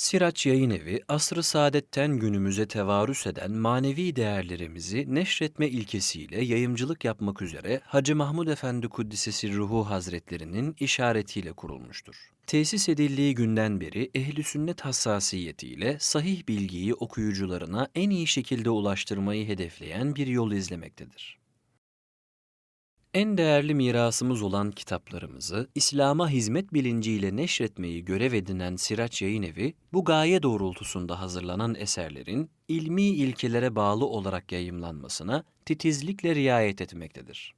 Siraç Yayın Evi, asr-ı saadetten günümüze tevarüs eden manevi değerlerimizi neşretme ilkesiyle yayımcılık yapmak üzere Hacı Mahmud Efendi Kuddisesi Ruhu Hazretlerinin işaretiyle kurulmuştur. Tesis edildiği günden beri ehli sünnet hassasiyetiyle sahih bilgiyi okuyucularına en iyi şekilde ulaştırmayı hedefleyen bir yol izlemektedir. En değerli mirasımız olan kitaplarımızı İslam'a hizmet bilinciyle neşretmeyi görev edinen Siraç Yayın Evi, bu gaye doğrultusunda hazırlanan eserlerin ilmi ilkelere bağlı olarak yayımlanmasına titizlikle riayet etmektedir.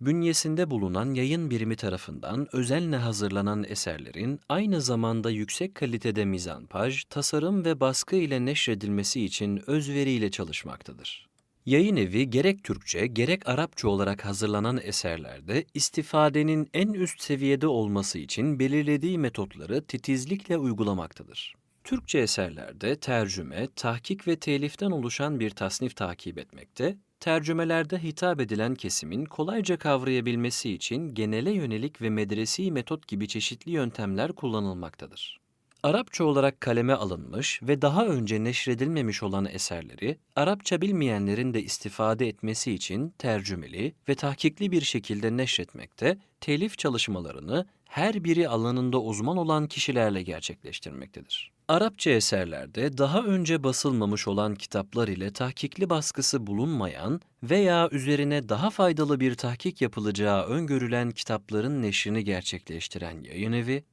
Bünyesinde bulunan yayın birimi tarafından özenle hazırlanan eserlerin aynı zamanda yüksek kalitede mizanpaj, tasarım ve baskı ile neşredilmesi için özveriyle çalışmaktadır. Yayın evi gerek Türkçe gerek Arapça olarak hazırlanan eserlerde istifadenin en üst seviyede olması için belirlediği metotları titizlikle uygulamaktadır. Türkçe eserlerde tercüme, tahkik ve teliften oluşan bir tasnif takip etmekte, tercümelerde hitap edilen kesimin kolayca kavrayabilmesi için genele yönelik ve medresi metot gibi çeşitli yöntemler kullanılmaktadır. Arapça olarak kaleme alınmış ve daha önce neşredilmemiş olan eserleri, Arapça bilmeyenlerin de istifade etmesi için tercümeli ve tahkikli bir şekilde neşretmekte, telif çalışmalarını her biri alanında uzman olan kişilerle gerçekleştirmektedir. Arapça eserlerde daha önce basılmamış olan kitaplar ile tahkikli baskısı bulunmayan veya üzerine daha faydalı bir tahkik yapılacağı öngörülen kitapların neşrini gerçekleştiren yayın evi,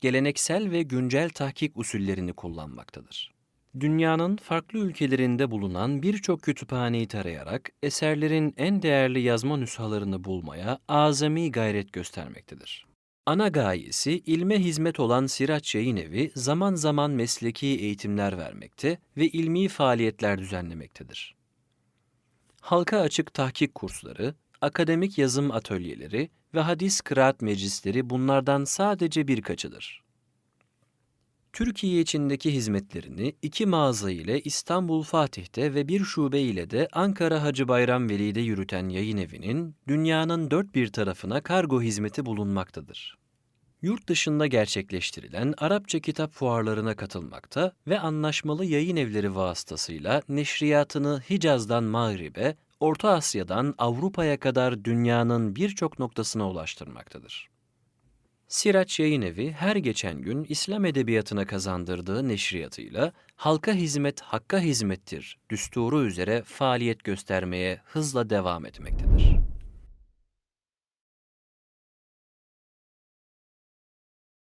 geleneksel ve güncel tahkik usullerini kullanmaktadır. Dünyanın farklı ülkelerinde bulunan birçok kütüphaneyi tarayarak eserlerin en değerli yazma nüshalarını bulmaya azami gayret göstermektedir. Ana gayesi ilme hizmet olan Siraç Yayın Evi zaman zaman mesleki eğitimler vermekte ve ilmi faaliyetler düzenlemektedir. Halka açık tahkik kursları, akademik yazım atölyeleri ve hadis kıraat meclisleri bunlardan sadece birkaçıdır. Türkiye içindeki hizmetlerini iki mağaza ile İstanbul Fatih'te ve bir şube ile de Ankara Hacı Bayram Veli'de yürüten yayın evinin dünyanın dört bir tarafına kargo hizmeti bulunmaktadır. Yurt dışında gerçekleştirilen Arapça kitap fuarlarına katılmakta ve anlaşmalı yayın evleri vasıtasıyla neşriyatını Hicaz'dan Mağrib'e, Orta Asya'dan Avrupa'ya kadar dünyanın birçok noktasına ulaştırmaktadır. Siraç Yayın Evi her geçen gün İslam edebiyatına kazandırdığı neşriyatıyla halka hizmet hakka hizmettir düsturu üzere faaliyet göstermeye hızla devam etmektedir.